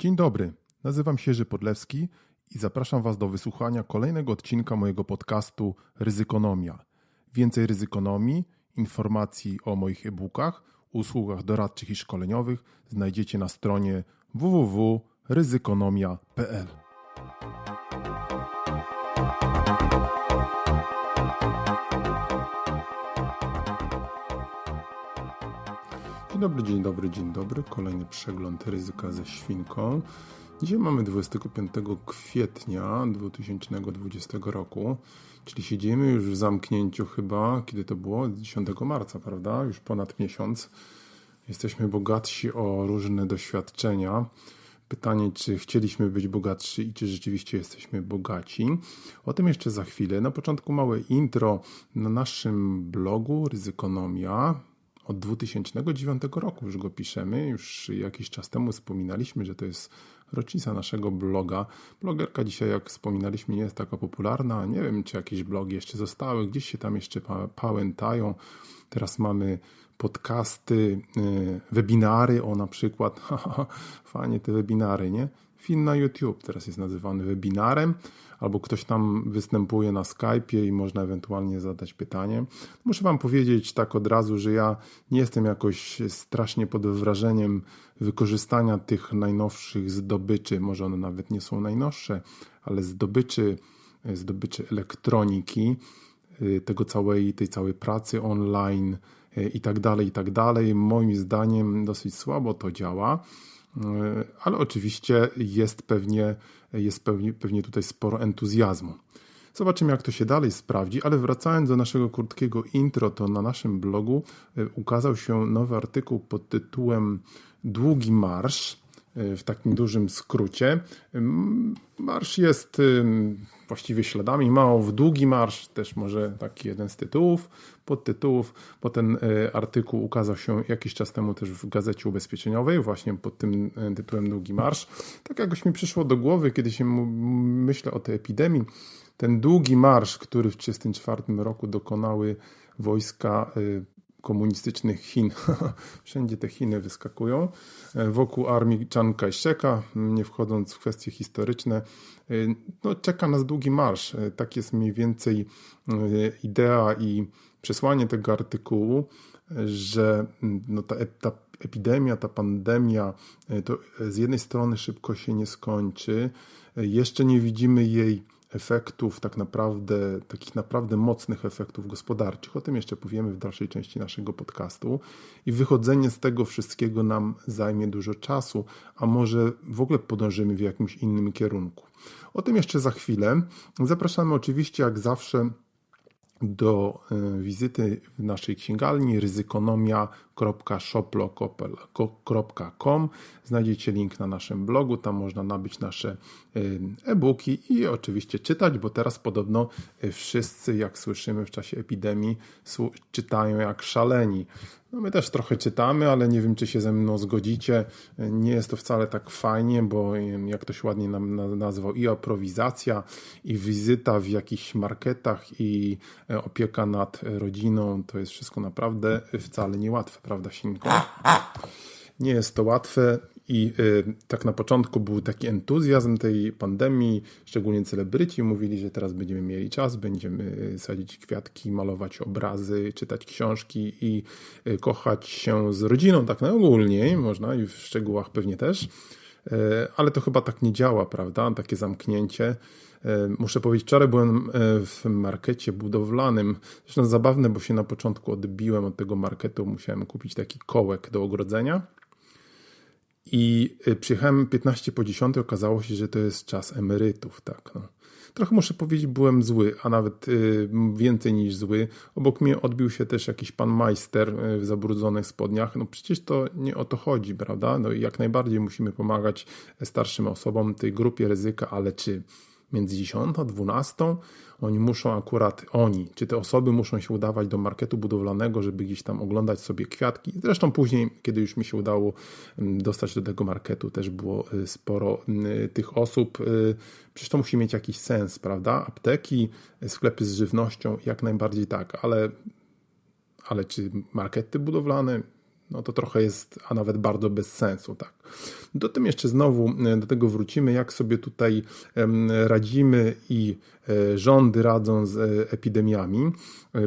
Dzień dobry, nazywam się Jerzy Podlewski i zapraszam Was do wysłuchania kolejnego odcinka mojego podcastu Ryzykonomia. Więcej ryzykonomii, informacji o moich e-bookach, usługach doradczych i szkoleniowych znajdziecie na stronie www.ryzykonomia.pl. Dobry, dzień dobry, dzień dobry. Kolejny przegląd ryzyka ze świnką. Dzisiaj mamy 25 kwietnia 2020 roku, czyli siedzimy już w zamknięciu chyba, kiedy to było? 10 marca, prawda? Już ponad miesiąc. Jesteśmy bogatsi o różne doświadczenia. Pytanie, czy chcieliśmy być bogatsi i czy rzeczywiście jesteśmy bogaci. O tym jeszcze za chwilę. Na początku małe intro na naszym blogu Ryzykonomia od 2009 roku już go piszemy. Już jakiś czas temu wspominaliśmy, że to jest rocznica naszego bloga. Blogerka dzisiaj, jak wspominaliśmy, nie jest taka popularna. Nie wiem, czy jakieś blogi jeszcze zostały, gdzieś się tam jeszcze pałętają. Teraz mamy podcasty, y, webinary, o na przykład, fajnie te webinary, nie? Film na YouTube teraz jest nazywany webinarem, albo ktoś tam występuje na Skype'ie i można ewentualnie zadać pytanie. Muszę Wam powiedzieć tak od razu, że ja nie jestem jakoś strasznie pod wrażeniem wykorzystania tych najnowszych zdobyczy, może one nawet nie są najnowsze, ale zdobyczy, zdobyczy elektroniki, y, tego całej, tej całej pracy online y, i tak dalej, i tak dalej. Moim zdaniem dosyć słabo to działa. E, ale oczywiście jest pewnie, jest pewnie, pewnie tutaj sporo entuzjazmu. Zobaczymy, jak to się dalej sprawdzi, ale wracając do naszego krótkiego intro, to na naszym blogu e, ukazał się nowy artykuł pod tytułem Długi Marsz w takim dużym skrócie. Marsz jest właściwie śladami mało w długi marsz, też może taki jeden z tytułów, podtytułów, bo ten e, artykuł ukazał się jakiś czas temu też w gazecie ubezpieczeniowej, właśnie pod tym e, tytułem Długi Marsz. Tak jakoś mi przyszło do głowy, kiedy się myślę o tej epidemii, ten długi marsz, który w 1934 roku dokonały wojska komunistycznych Chin. Wszędzie te Chiny wyskakują. E, wokół armii Chiang Kai-sheka, nie wchodząc w kwestie historyczne, e, no, czeka nas długi marsz. E, tak jest mniej więcej idea i przesłanie tego artykułu, że no, ta, ta epidemia, ta pandemia to z jednej strony szybko się nie skończy, jeszcze nie widzimy jej efektów, tak naprawdę, takich naprawdę mocnych efektów gospodarczych. O tym jeszcze powiemy w dalszej części naszego podcastu. I wychodzenie z tego wszystkiego nam zajmie dużo czasu, a może w ogóle podążymy w jakimś innym kierunku. O tym jeszcze za chwilę. Zapraszamy oczywiście, jak zawsze, do e, wizyty w naszej księgarni ryzykonomia.shoplo.com. Znajdziecie link na naszym blogu, tam można nabyć nasze e, e-booki i oczywiście czytać, bo teraz podobno e, wszyscy, jak słyszymy w czasie epidemii, czytają jak szaleni. No my też trochę czytamy, ale nie wiem, czy się ze mną zgodzicie. Nie jest to wcale tak fajnie, bo jak ktoś ładnie nam nazwał, i aprowizacja, i wizyta w jakichś marketach, i e, opieka nad rodziną, to jest wszystko naprawdę wcale niełatwe, prawda, Sinko? Nie jest to łatwe i y, tak na początku był taki entuzjazm tej pandemii, szczególnie celebryci mówili, że teraz będziemy mieli czas, będziemy sadzić kwiatki, malować obrazy, czytać książki i y, kochać się z rodziną, tak najogólniej można i w szczegółach pewnie też. Y, ale to chyba tak nie działa, prawda? Takie zamknięcie. Muszę powiedzieć, wczoraj byłem w markecie budowlanym. Zresztą zabawne, bo się na początku odbiłem od tego marketu. Musiałem kupić taki kołek do ogrodzenia i y, przyjechałem 15 po 10, okazało się, że to jest czas emerytów, tak. No. Trochę muszę powiedzieć, byłem zły, a nawet więcej niż zły. Obok mnie odbił się też jakiś pan majster w zabrudzonych spodniach. No przecież to nie o to chodzi, prawda? No i jak najbardziej musimy pomagać starszym osobom, tej grupie ryzyka, ale czy między 10 a 12 oni muszą akurat, oni, czy te osoby muszą się udawać do marketu budowlanego, żeby gdzieś tam oglądać sobie kwiatki. Zresztą później, kiedy już mi się udało mm, dostać do tego marketu, też było y, sporo y, tych osób. Y, przecież to musi mieć jakiś sens, prawda? Apteki, sklepy z żywnością, jak najbardziej tak, ale, ale czy markety budowlane? No to trochę jest, a nawet bardzo bez sensu, tak. Do tym jeszcze znowu do tego wrócimy, jak sobie tutaj radzimy i rządy radzą z epidemiami,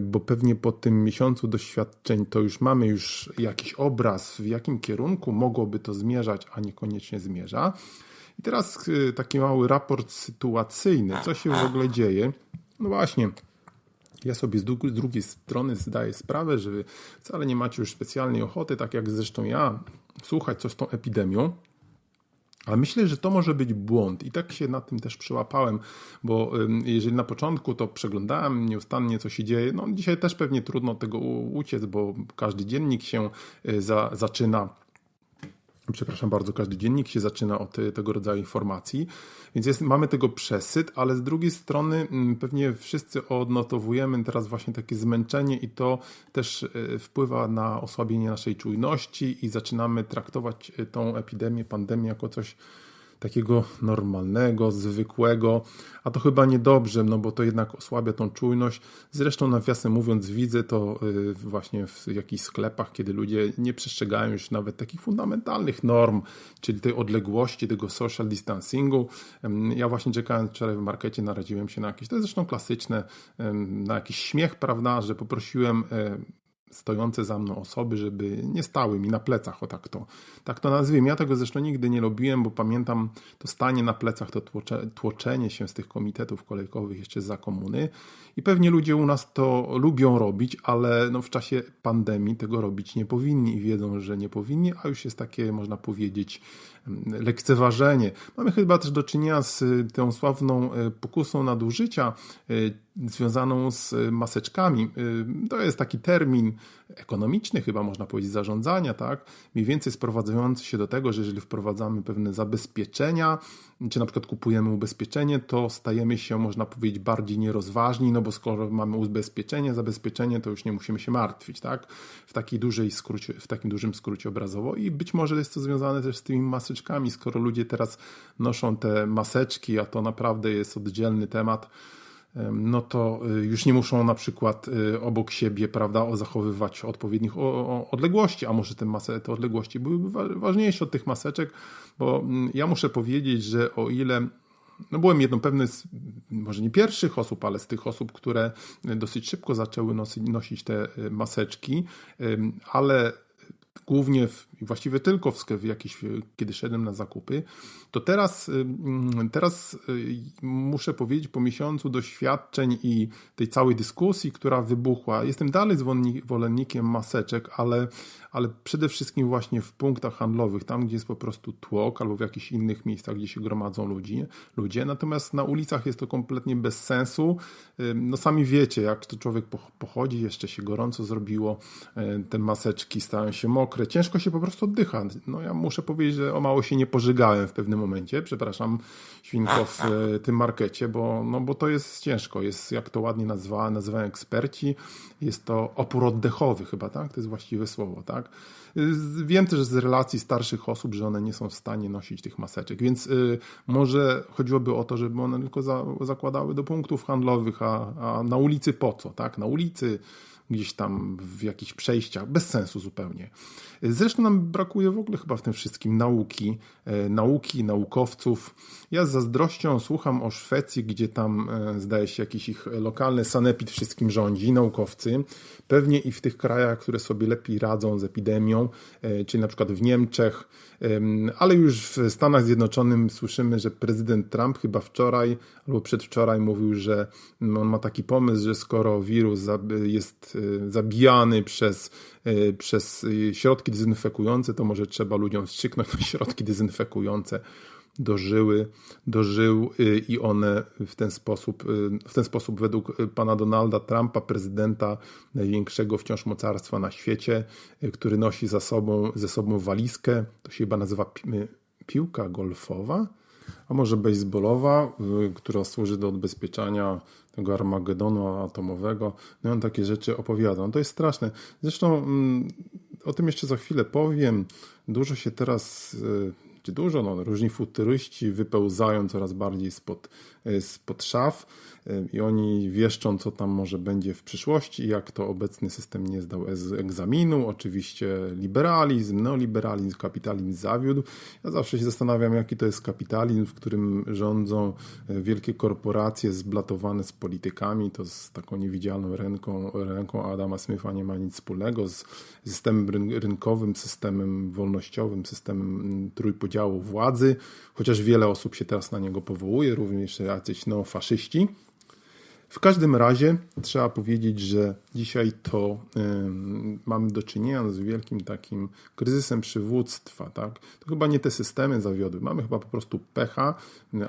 bo pewnie po tym miesiącu doświadczeń to już mamy już jakiś obraz, w jakim kierunku mogłoby to zmierzać, a niekoniecznie zmierza. I teraz taki mały raport sytuacyjny, co się w ogóle dzieje. No właśnie, ja sobie z, drugiej strony zdaję sprawę, że wy wcale nie macie już specjalnej ochoty, tak jak zresztą ja, słuchać co z tą epidemią. Ale myślę, że to może być błąd i tak się na tym też przyłapałem, bo jeżeli na początku to przeglądałem nieustannie, co się dzieje, no dzisiaj też pewnie trudno tego uciec, bo każdy dziennik się y, za, zaczyna przepraszam bardzo, każdy dziennik się zaczyna od tego rodzaju informacji, więc jest, mamy tego przesyt, ale z drugiej strony mm, pewnie wszyscy odnotowujemy teraz właśnie takie zmęczenie i to też e, wpływa na osłabienie naszej czujności i zaczynamy traktować e, tą epidemię, pandemię jako coś takiego normalnego, zwykłego, a to chyba niedobrze, no bo to jednak osłabia tą czujność. Zresztą nawiasem mówiąc widzę to y, właśnie w jakichś sklepach, kiedy ludzie nie przestrzegają już nawet takich fundamentalnych norm, czyli tej odległości, tego social distancingu. Ja właśnie czekając wczoraj w markecie naradziłem się na jakieś, to jest zresztą klasyczne, na jakiś śmiech, prawda, że poprosiłem e, stojące za mną osoby, żeby nie stały mi na plecach, o tak to, tak to nazwijmy. Ja tego zresztą nigdy nie lubiłem, bo pamiętam to stanie na plecach, to tłocze, tłoczenie się z tych komitetów kolejkowych jeszcze za komuny i pewnie ludzie u nas to lubią robić, ale no w czasie pandemii tego robić nie powinni i wiedzą, że nie powinni, a już jest takie, można powiedzieć, lekceważenie. Mamy chyba też do czynienia z y, tą sławną y, pokusą nadużycia y, związaną z maseczkami. To jest taki termin ekonomiczny, chyba można powiedzieć, zarządzania, tak? Mniej więcej sprowadzający się do tego, że jeżeli wprowadzamy pewne zabezpieczenia, czy na przykład kupujemy ubezpieczenie, to stajemy się, można powiedzieć, bardziej nierozważni, no bo skoro mamy ubezpieczenie, zabezpieczenie, to już nie musimy się martwić, tak? W, takiej dużej skrócie, w takim dużym skrócie obrazowo i być może jest to związane też z tymi maseczkami, skoro ludzie teraz noszą te maseczki, a to naprawdę jest oddzielny temat, no to y, już nie muszą na przykład y, obok siebie, prawda, zachowywać odpowiednich odległości, a może te, masy, te odległości byłyby ważniejsze od tych maseczek, bo mm, ja muszę powiedzieć, że o ile no byłem jedną pewny z, może nie pierwszych osób, ale z tych osób, które dosyć szybko zaczęły nosić, nosić te y, maseczki, ale głównie w, właściwie tylko w sklep, jakiś, kiedy szedłem na zakupy, to teraz, y, mm, teraz y, muszę powiedzieć, po miesiącu doświadczeń i tej całej dyskusji, która wybuchła, jestem dalej zwolennikiem maseczek, ale, ale przede wszystkim właśnie w punktach handlowych, tam gdzie jest po prostu tłok, albo w jakichś innych miejscach, gdzie się gromadzą ludzi, ludzie. Natomiast na ulicach jest to kompletnie bez sensu. No sami wiecie, jak to człowiek pochodzi, jeszcze się gorąco zrobiło, te maseczki stają się mokre, ciężko się po prostu oddycha. No ja muszę powiedzieć, że o mało się nie pożygałem w pewnym momencie, przepraszam, świnko w e, tym markecie, bo, no, bo to jest ciężko. Jest, jak to ładnie nazwa, nazywają eksperci, jest to opór oddechowy chyba, tak? To jest właściwe słowo, tak? Wiem też z relacji starszych osób, że one nie są w stanie nosić tych maseczek, więc y, może chodziłoby o to, żeby one tylko za, zakładały do punktów handlowych, a, a na ulicy po co, tak? Na ulicy gdzieś tam w jakichś przejściach, bez sensu zupełnie. Zresztą nam brakuje w ogóle chyba w tym wszystkim nauki, e, nauki, naukowców. Ja z zazdrością słucham o Szwecji, gdzie tam e, zdaje się jakiś ich lokalny sanepid wszystkim rządzi, naukowcy. Pewnie i w tych krajach, które sobie lepiej radzą z epidemią, e, czyli na przykład w Niemczech, ale już w Stanach Zjednoczonych słyszymy, że prezydent Trump chyba wczoraj albo przedwczoraj mówił, że on ma taki pomysł, że skoro wirus jest zabijany przez, przez środki dezynfekujące, to może trzeba ludziom wstrzyknąć na środki dezynfekujące dożyły, dożył y, i one w ten sposób, y, w ten sposób według pana Donalda Trumpa, prezydenta największego wciąż mocarstwa na świecie, y, który nosi za sobą, ze sobą walizkę, to się chyba nazywa piłka golfowa, a może baseballowa, która służy do odbezpieczania tego Armagedonu atomowego. No on takie rzeczy opowiada. No to jest straszne. Zresztą mm, o tym jeszcze za chwilę powiem. Dużo się teraz czy dużo, no, różni futuryści wypełzają coraz bardziej spod, spod szaf i oni wieszczą, co tam może będzie w przyszłości, jak to obecny system nie zdał egzaminu. Oczywiście liberalizm, neoliberalizm, kapitalizm zawiódł. Ja zawsze się zastanawiam, jaki to jest kapitalizm, w którym rządzą wielkie korporacje zblatowane z politykami. To z taką niewidzialną ręką, ręką Adama Smitha nie ma nic wspólnego z systemem rynkowym, systemem wolnościowym, systemem trójpodziału władzy, chociaż wiele osób się teraz na niego powołuje, również jacyś neofaszyści. W każdym razie trzeba powiedzieć, że dzisiaj to mamy do czynienia z wielkim takim kryzysem przywództwa. Tak? To chyba nie te systemy zawiodły. Mamy chyba po prostu pecha,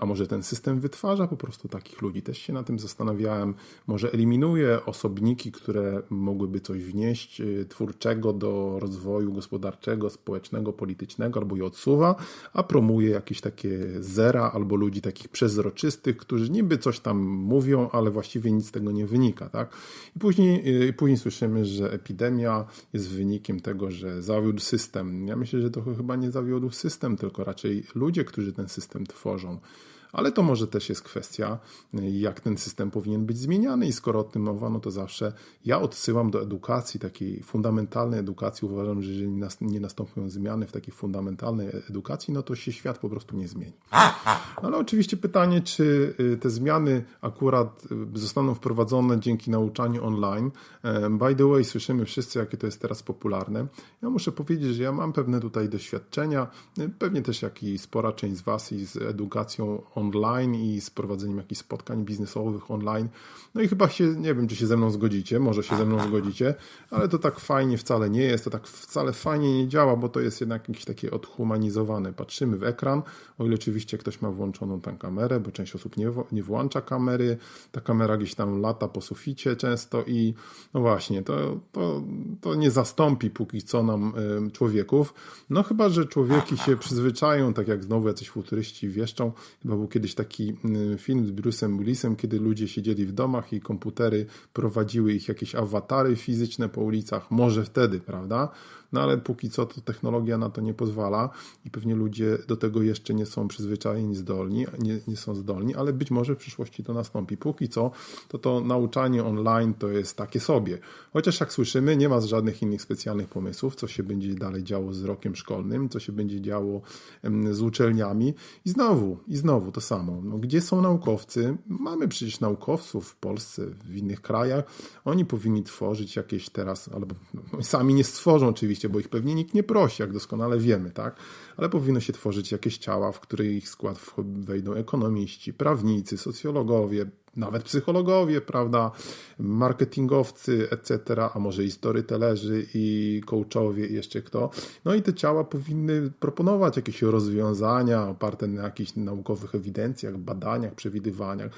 a może ten system wytwarza po prostu takich ludzi. Też się na tym zastanawiałem. Może eliminuje osobniki, które mogłyby coś wnieść y, twórczego do rozwoju gospodarczego, społecznego, politycznego, albo je odsuwa, a promuje jakieś takie zera albo ludzi takich przezroczystych, którzy niby coś tam mówią, ale właśnie właściwie nic z tego nie wynika. Tak? I później, i później słyszymy, że epidemia jest wynikiem tego, że zawiódł system. Ja myślę, że to chyba nie zawiódł system, tylko raczej ludzie, którzy ten system tworzą ale to może też jest kwestia, jak ten system powinien być zmieniany i skoro o tym mowa, no to zawsze ja odsyłam do edukacji, takiej fundamentalnej edukacji. Uważam, że jeżeli nie nastąpią zmiany w takiej fundamentalnej edukacji, no to się świat po prostu nie zmieni. Ale oczywiście pytanie, czy y, te zmiany akurat y, zostaną wprowadzone dzięki nauczaniu online. By the way, słyszymy wszyscy, jakie to jest teraz popularne. Ja muszę powiedzieć, że ja mam pewne tutaj doświadczenia, y, pewnie też jak i spora część z Was i z edukacją online online i z prowadzeniem jakichś spotkań biznesowych online. No i chyba się, nie wiem, czy się ze mną zgodzicie, może się ze mną zgodzicie, ale to tak fajnie wcale nie jest, to tak wcale fajnie nie działa, bo to jest jednak jakieś takie odhumanizowane. Patrzymy w ekran, o ile oczywiście ktoś ma włączoną tę kamerę, bo część osób nie, nie włącza kamery, ta kamera gdzieś tam lata po suficie często i no właśnie, to, to, to nie zastąpi póki co nam y, człowieków, no chyba, że człowieki się przyzwyczają, tak jak znowu jacyś futuryści wieszczą, chyba był kiedyś taki mm, film z Bruce'em Willisem, kiedy ludzie siedzieli w domach i komputery prowadziły ich jakieś awatary fizyczne po ulicach. Może wtedy, prawda? No ale póki co to technologia na to nie pozwala i pewnie ludzie do tego jeszcze nie są przyzwyczajeni, zdolni, nie, nie są zdolni, ale być może w przyszłości to nastąpi. Póki co to to nauczanie online to jest takie sobie. Chociaż jak słyszymy, nie ma żadnych innych specjalnych pomysłów, co się będzie dalej działo z rokiem szkolnym, co się będzie działo z uczelniami i znowu, i znowu to samo. No, gdzie są naukowcy? Mamy przecież naukowców w Polsce, w innych krajach. Oni powinni tworzyć jakieś teraz, albo no, sami nie stworzą oczywiście, oczywiście, bo ich pewnie nikt nie prosi, jak doskonale wiemy, tak? Ale powinno się tworzyć jakieś ciała, w które ich skład wejdą ekonomiści, prawnicy, socjologowie, nawet psychologowie, prawda, marketingowcy, etc., a może i storytellerzy, i coachowie, i jeszcze kto. No i te ciała powinny proponować jakieś rozwiązania oparte na jakichś naukowych ewidencjach, badaniach, przewidywaniach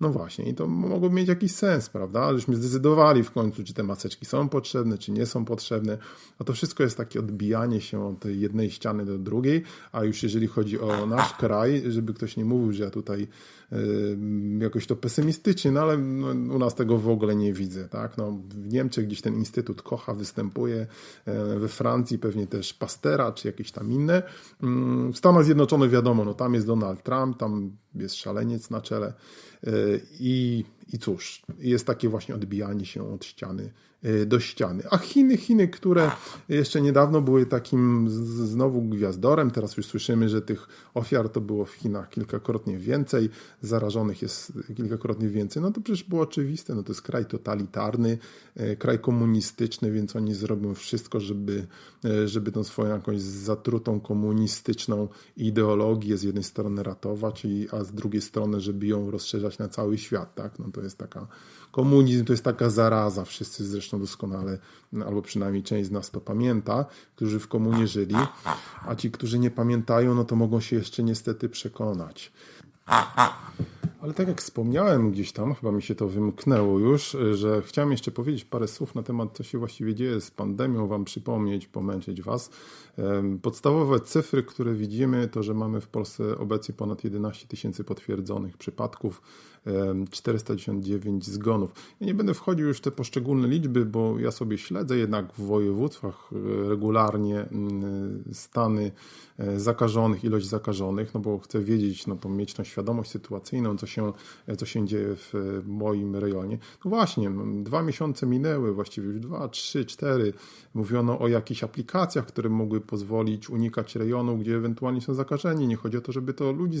no właśnie, i to mogło mieć jakiś sens, prawda? Żeśmy zdecydowali w końcu, czy te maseczki są potrzebne, czy nie są potrzebne. A to wszystko jest takie odbijanie się od tej jednej ściany do drugiej, a już jeżeli chodzi o nasz kraj, żeby ktoś nie mówił, że ja tutaj y, jakoś to pesymistycznie, no ale no, u nas tego w ogóle nie widzę, tak? No, w Niemczech gdzieś ten Instytut Kocha występuje, y, we Francji pewnie też Pastera, czy jakieś tam inne. Y, w Stanach Zjednoczonych wiadomo, no tam jest Donald Trump, tam jest szaleniec na czele. I, I cóż, jest takie właśnie odbijanie się od ściany Y, do ściany. A Chiny, Chiny, które jeszcze niedawno były takim znowu gwiazdorem, teraz już słyszymy, że tych ofiar to było w Chinach kilkakrotnie więcej, zarażonych jest kilkakrotnie więcej, no to przecież było oczywiste, no to jest kraj totalitarny, y, kraj komunistyczny, więc oni zrobią wszystko, żeby, y, żeby tą swoją jakąś zatrutą komunistyczną ideologię z jednej strony ratować, a z drugiej strony, żeby ją rozszerzać na cały świat, tak? No to jest taka komunizm to jest taka zaraza, wszyscy zresztą doskonale, albo przynajmniej część z nas to pamięta, którzy w komunie żyli, a ci, którzy nie pamiętają, no to mogą się jeszcze niestety przekonać. Ale tak jak wspomniałem gdzieś tam, chyba mi się to wymknęło już, że chciałem jeszcze powiedzieć parę słów na temat, co się właściwie dzieje z pandemią, wam przypomnieć, pomęczyć was. Podstawowe cyfry, które widzimy, to że mamy w Polsce obecnie ponad 11 tysięcy potwierdzonych przypadków, 499 zgonów. Ja nie będę wchodził już w te poszczególne liczby, bo ja sobie śledzę jednak w województwach e, regularnie stany e, zakażonych, ilość zakażonych, no bo chcę wiedzieć, no to mieć tą świadomość sytuacyjną, co się, co się dzieje w e, moim rejonie. No właśnie, dwa miesiące minęły, właściwie już dwa, trzy, cztery. Mówiono o jakichś aplikacjach, które mogły pozwolić unikać rejonu, gdzie ewentualnie są zakażeni. Nie chodzi o to, żeby to ludzi